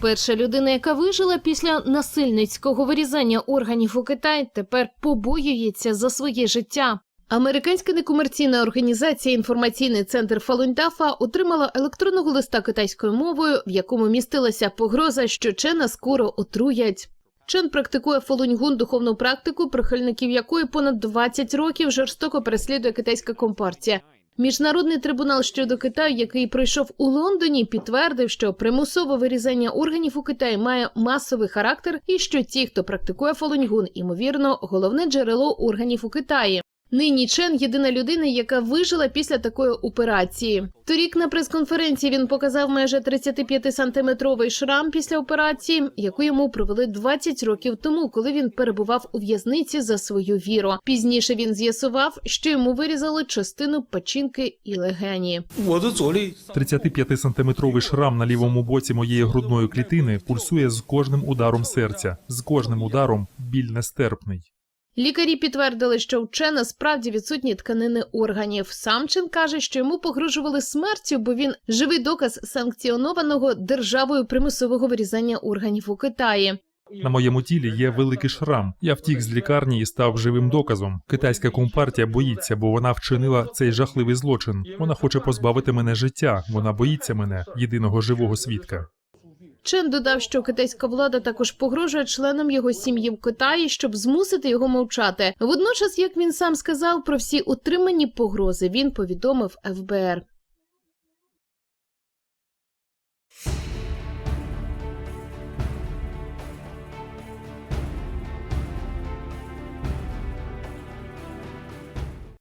Перша людина, яка вижила після насильницького вирізання органів у Китаї, тепер побоюється за своє життя. Американська некомерційна організація інформаційний центр Фалундафа отримала електронного листа китайською мовою, в якому містилася погроза, що Чена скоро отруять. Чен практикує фолуньгун духовну практику, прихильників якої понад 20 років жорстоко переслідує китайська компартія. Міжнародний трибунал щодо Китаю, який пройшов у Лондоні, підтвердив, що примусове вирізання органів у Китаї має масовий характер, і що ті, хто практикує фолуньгун, ймовірно, головне джерело органів у Китаї. Нині Чен єдина людина, яка вижила після такої операції. Торік на прес-конференції він показав майже 35 сантиметровий шрам після операції, яку йому провели 20 років тому, коли він перебував у в'язниці за свою віру. Пізніше він з'ясував, що йому вирізали частину печінки і легені. 35 сантиметровий шрам на лівому боці моєї грудної клітини пульсує з кожним ударом серця, з кожним ударом біль нестерпний. Лікарі підтвердили, що у Чена справді відсутні тканини органів. Сам Чен каже, що йому погрожували смертю, бо він живий доказ санкціонованого державою примусового вирізання органів у Китаї. На моєму тілі є великий шрам. Я втік з лікарні і став живим доказом. Китайська компартія боїться, бо вона вчинила цей жахливий злочин. Вона хоче позбавити мене життя. Вона боїться мене, єдиного живого свідка. Чен додав, що китайська влада також погрожує членам його сім'ї в Китаї, щоб змусити його мовчати. Водночас, як він сам сказав про всі утримані погрози, він повідомив ФБР.